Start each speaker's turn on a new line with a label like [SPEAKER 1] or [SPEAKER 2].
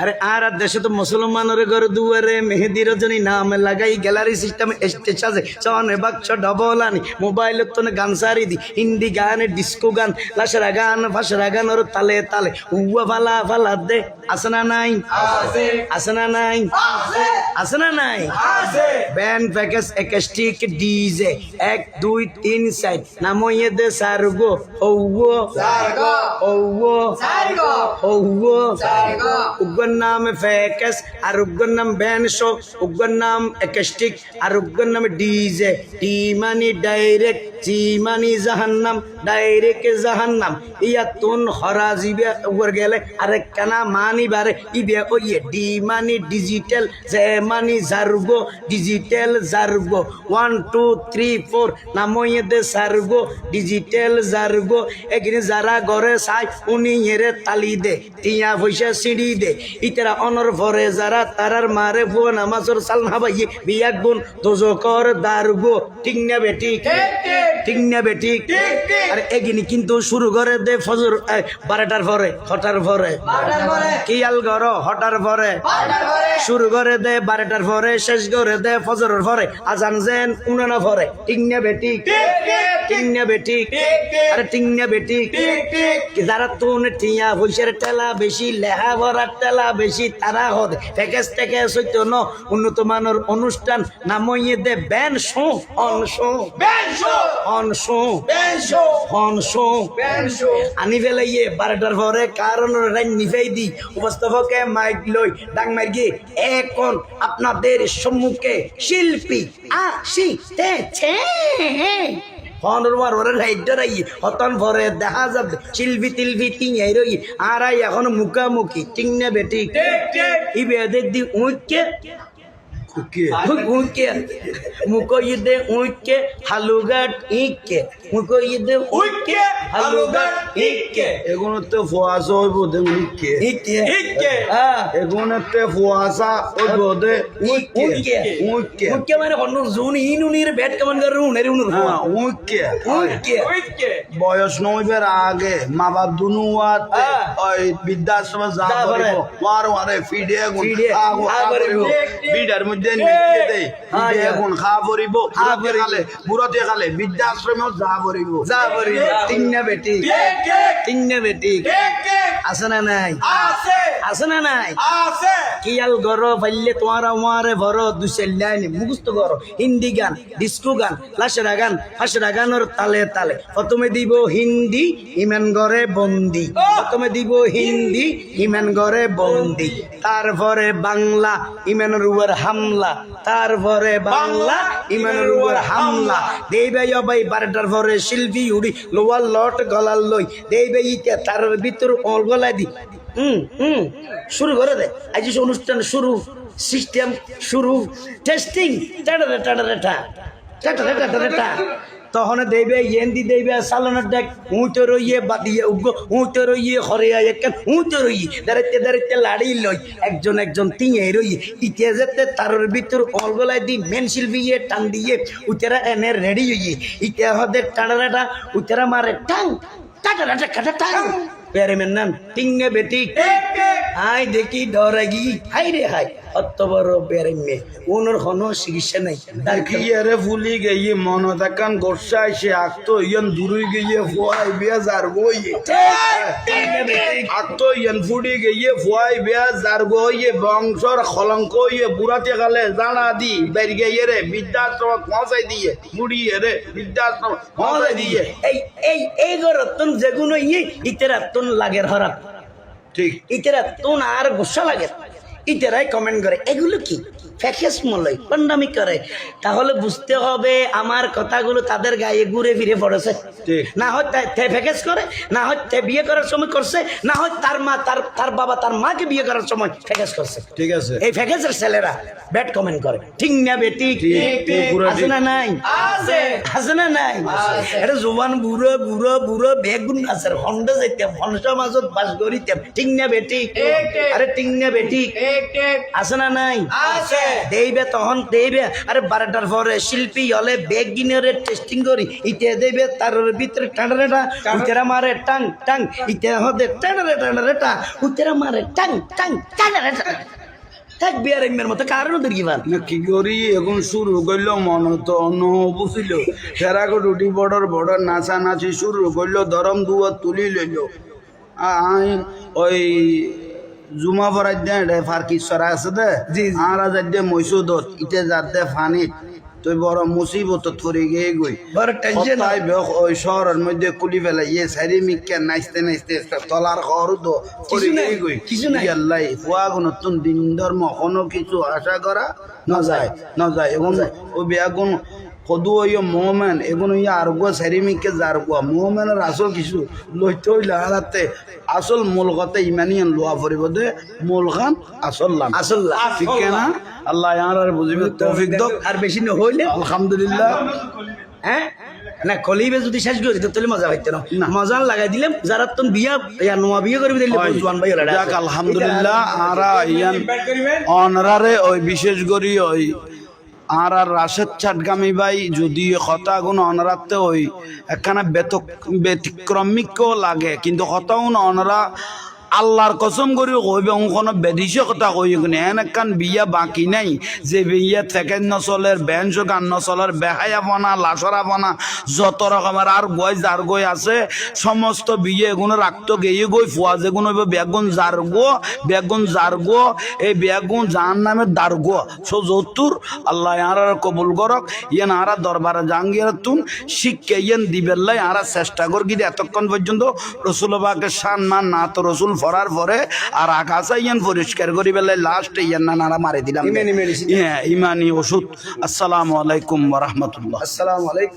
[SPEAKER 1] আরে আর আর দেশে তো মুসলমানের ঘর দুয়ারে মেহেদি রজনী নাম লাগাই গ্যালারি সিস্টেম স্টেজ আছে। চনে বাক্স ডবল আনি মোবাইল তো গান সারি দি। হিন্দি গান ডিস্কো গান লাসরা গান ফাসরা গান ওর তালে তালে। উয়া ফালা ফালা দে আছে না নাই? আছে। না নাই? আছে। না নাই? ব্যান্ড প্যাকেজ একাস্টিক ডিজে এক দুই তিন সাইড নামইয়ে দে সারগো ঔও ঔও ঔও উগ্র নাম ফেকেস, আর উগ্র নাম ব্যান্ড শো উগ্র নাম একাস্টিক, আর উগ্র নাম ডিজে। টি মানি ডাইরেক্ট জি মানি জাহান্নাম, ডাইরেক্ট জাহান্নাম। ইয়া তুন হরা জিবে উপর গেলে, আরে কানা মানি বারে। ইবে ওইয়ে ডি মানি ডিজিটাল জে মানি জার্গো, ডিজিটাল জার্গো। ওয়ান, টু, থ্রি, ফোর নামইয়ে দে সার্গো, ডিজিটাল জার্গো। এখানে যারা ঘরে চাই উনি এরে তালি দে, টিয়া পয়সা সিঁড়ি দে। ইতারা অনর ভরে যারা তারার মারে ভুয়া নামাজর সাল বাইয়ে বিয়াক বোন দোজকর দারগো, ঠিক না বেটি ঠিক না বেটি আরে এগিনি কিন্তু শুরু করে দে ফজর বারোটার পরে হটার পরে। কিয়াল গর হটার পরে। শুরু করে দে বারোটার পরে শেষ করে দে ফজরের পরে। আজান যেন উনানা পরে। ঠিক না বেটি ঠিক? না বেটি আরে ঠিক না বেটি যারা তুন টিয়া পয়সার টেলা বেশি লেহা ভরার টেলা বেশি তারা হদ। প্যাকেজ থেকে সত্য ন উন্নত মানের অনুষ্ঠান নামইয়ে দে ব্যান শো অন শো অন শো আনি ইয়ে বারোটার পরে কারণ রাইন নিফাই দি। উপস্থাপকে মাইক লই এখন আপনাদের সম্মুখে শিল্পী আসিতেছে? হনরমার ওরে রাইডার আই হতন ভরে দেখা যাবে শিল্পী তিলপি টিঙাই রই। আর এখন মুখামুখি টিং না বেটি ইবে দি ইকে
[SPEAKER 2] ফুয়াশা হইব দে
[SPEAKER 1] ইকে
[SPEAKER 3] ইকে।
[SPEAKER 2] ফুয়াশা হইব দে
[SPEAKER 1] মানে জুন ইনুনির ব্যাট কেমন করে উনের উনুর
[SPEAKER 2] বয়স নইবের আগে মা বাপ দুনু আতে
[SPEAKER 1] হ্যাঁ।
[SPEAKER 2] ওই যা ওয়ার ওয়ারে গুণ বিডার মধ্যে দেই। খা বুড়তে খালে খালে যা
[SPEAKER 1] যা বেটি। বেটি। আছে না নাই?
[SPEAKER 3] আছে।
[SPEAKER 1] আছে না নাই?
[SPEAKER 3] আছে।
[SPEAKER 1] কিয়াল গর পাইলে তোমার আমারে ভর দুসে লাইনে মুখস্থ করো। হিন্দি গান ডিস্কো গান লাসরা গান ফাসরা গানোর তালে তালে। প্রথমে দিব হিন্দি ইমান গরে বন্দি। প্রথমে দিব হিন্দি ইমান গরে বন্দি। তারপরে বাংলা ইমানের উপর হামলা তারপরে বাংলা ইমানের উপর হামলা। দেবে ভাই বারোটার পরে শিল্পী উড়ি, লোয়ার লট গলার লই। দেবে ইতে তার ভিতর অল গলায় দি। হুম হুম, শুরু করে দে। আজ অনুষ্ঠান শুরু সিস্টেম শুরু টেস্টিং টাটা টাটা টাটা টাটা টাটা টাটা তখন দেবে ইয়েন্দি দেবে সালানের দেখ উঁচে রইয়ে বাদিয়ে উগ্র উঁচে রইয়ে হরে একখান উঁচে রইয়ে দাঁড়াইতে দাঁড়াইতে লাড়ি লই একজন একজন তিঁয়ে রইয়ে ইতে যেতে তারের ভিতর অলগলায় দি মেন শিল্পী ইয়ে টান দিয়ে উতেরা এনে রেডি হইয়ে ইতে হদে টাটা টাটা উতেরা মারে টাং টাটা টাটা টাং। প্যারে মেন নাম টিঙ্গে বেটি। হাই দেখি ডরাগি। হাই রে হাই। অত বড় প্যারে মে। ওনার কোনো চিকিৎসা নাই।
[SPEAKER 2] দেখি এরে ফুলি গিয়ে মন দেখান গোসা এসে আঁকতো ইয়ান দূরে গিয়ে ফুয়াই বিয়া যার বইয়ে আঁকতো ইয়ান ফুড়ি গিয়ে ফুয়াই বিয়া যার বইয়ে বংশর খলঙ্ক ইয়ে বুড়াতে গালে জানা দি বেরি গিয়ে রে বৃদ্ধাশ্রম পৌঁছাই দিয়ে মুড়িয়ে রে বৃদ্ধাশ্রম পৌঁছাই দিয়ে।
[SPEAKER 1] এই এই এই গরতন যেগুলো ইয়ে ইতেরা তুন লাগের হরাত।
[SPEAKER 2] ঠিক।
[SPEAKER 1] ইতেরা তুন আর গুসা লাগে। ইতেরাই কমেন্ট করে এগুলো কি? ফ্যাকেস মলয় পন্ডামি করে। তাহলে বুঝতে হবে আমার কথাগুলো তাদের গায়ে ঘুরে ফিরে পড়েছে। না হয় তে- ফ্যাকেস করে না হয় তে বিয়ে করার সময় করছে না হয় তার মা তার তার বাবা তার মাকে বিয়ে করার সময় ফ্যাকেস করছে।
[SPEAKER 2] ঠিক আছে।
[SPEAKER 1] এই ফ্যাকেসের ছেলেরা ব্যাড কমেন্ট করে। ঠিক না বেটি আছে না নাই?
[SPEAKER 3] আছে।
[SPEAKER 1] আছে না নাই? এটা জোবান বুড়ো বুড়ো বুড়ো বেগুন আছে হন্ডা যাইতাম হন্ডা মাজত বাস করিতাম ঠিক না বেটি। আরে ঠিক না বেটি আছে না নাই?
[SPEAKER 3] আছে।
[SPEAKER 1] দেইবে তখন দেইবে। আরে বারোটার পরে শিল্পী হলে বেগ টেস্টিং করি। ইতে দেবে তার ভিতরে টানারেটা উতেরা মারে টাং টাং। ইতে হদে টানারে টানারেটা উতেরা মারে টাং টাং টানারেটা। এক বিয়ার এমের মতো কারণ ওদের কি
[SPEAKER 2] না কি করি? এখন শুরু করল মন তো অন্য বুঝিল সেরাকে রুটি বড়র বড় নাচা নাচি শুরু করল ধরম দুয়ার তুলি লইল। আই ওই জুমা ফরাই দে ফারকি সরা আছে দে। আর যাই দে মৈসুদত ইতে যার দে ফানিত। তুই বড় মুসিবত পড়ে গিয়ে গই
[SPEAKER 1] বড় টেনশন
[SPEAKER 2] তাই ওই শহরের মধ্যে কুলি ফেলে ইয়ে সারি মিকে নাচতে নাচতে তলার খর তো
[SPEAKER 1] কিছু নাই, কিছু নাই।
[SPEAKER 2] আল্লাহ ফুয়াগ নতুন দিন ধর্ম কোনো কিছু আশা করা না যায় না যায় এবং ও বিয়াগুন কদু ওই মোহমেন এগুন ইয়া আর গো সারি মিকে যার গো মোহমেনের আসল কিছু লইতে হইলে হারাতে আসল মূল কথা ইমানিয়ান লোয়া পড়িব দে মূল খান আসল লাম।
[SPEAKER 1] আসল।
[SPEAKER 2] ঠিক না আল্লাহ ইয়ার আর বুঝিবে তৌফিক দক
[SPEAKER 1] আর বেশি না হইলে
[SPEAKER 2] আলহামদুলিল্লাহ।
[SPEAKER 1] হ্যাঁ না কলিবে যদি শেষ করে দিত তাহলে মজা হইতো না। মজা লাগাই দিলাম যারা তুমি বিয়া ইয়া নোয়া বিয়ে করবি দিলে জোয়ান ভাই
[SPEAKER 2] আলহামদুলিল্লাহ আরা ইয়ান অনরারে ওই বিশেষ করি ওই আর আর রাশেদ চাটগামি ভাই, যদি হতা গুণ অনরাতে ওই একখানা বেতক ব্যতিক্রমিকও লাগে, কিন্তু হতাও অনরা আল্লাহর কসম করি কইবে, অঙ্কন বেদিছে কথা কই কিনে। এন একখান বিয়া বাকি নাই। যে বিয়া থেকে নচলের বেঞ্চ গান নচলের, বেহায়া বনা লাচরা বনা যত রকমের আর গই যার গই আছে, সমস্ত বিয়ে এগুলো রাখতো গিয়ে গই ফুয়া যেগুলো বেগুন যার গো বেগুন যার গো, এই বেগুন যার নামে দার গো। সো যতুর, আল্লাহ আর কবুল করক, ইয়ান আরা দরবারে জাঙ্গিয়ার তুন, শিক্ষা ইয়ান দিবেল্লাই আরা চেষ্টা কর গিয়ে এতক্ষণ পর্যন্ত রসুলবাকে সম্মান না তো রসুল ফরার পরে আর আকাশে ইয়ান পরিষ্কার করি বেলায় লাস্ট ইয়ান না নাড়া মারি দিলাম। হ্যাঁ ইমানি ওষুধ। আসসালামু আলাইকুম রাহমাতুল্লাহ।
[SPEAKER 1] আসসালামু আলাইকুম।